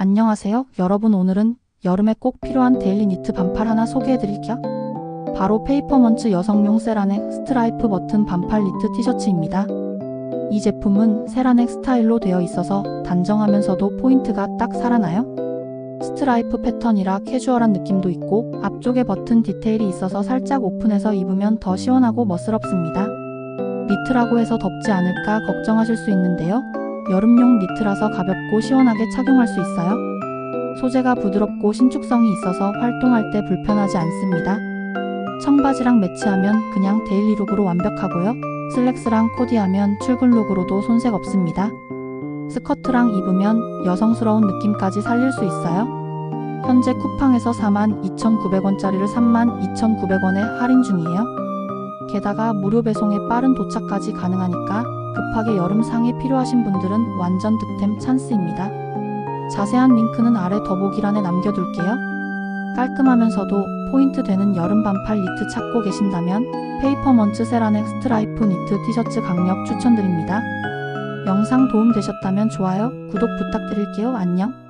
안녕하세요. 여러분 오늘은 여름에 꼭 필요한 데일리 니트 반팔 하나 소개해드릴게요. 바로 페이퍼먼츠 여성용 세라넥 스트라이프 버튼 반팔 니트 티셔츠입니다. 이 제품은 세라넥 스타일로 되어 있어서 단정하면서도 포인트가 딱 살아나요. 스트라이프 패턴이라 캐주얼한 느낌도 있고 앞쪽에 버튼 디테일이 있어서 살짝 오픈해서 입으면 더 시원하고 멋스럽습니다. 니트라고 해서 덥지 않을까 걱정하실 수 있는데요. 여름용 니트라서 가볍고 시원하게 착용할 수 있어요. 소재가 부드럽고 신축성이 있어서 활동할 때 불편하지 않습니다. 청바지랑 매치하면 그냥 데일리룩으로 완벽하고요. 슬랙스랑 코디하면 출근룩으로도 손색 없습니다. 스커트랑 입으면 여성스러운 느낌까지 살릴 수 있어요. 현재 쿠팡에서 42,900원짜리를 32,900원에 할인 중이에요. 게다가 무료 배송에 빠른 도착까지 가능하니까 급하게 여름 상의 필요하신 분들은 완전 득템 찬스입니다. 자세한 링크는 아래 더보기란에 남겨둘게요. 깔끔하면서도 포인트 되는 여름 반팔 니트 찾고 계신다면 페이퍼먼츠 세라넥 스트라이프 니트 티셔츠 강력 추천드립니다. 영상 도움 되셨다면 좋아요, 구독 부탁드릴게요. 안녕.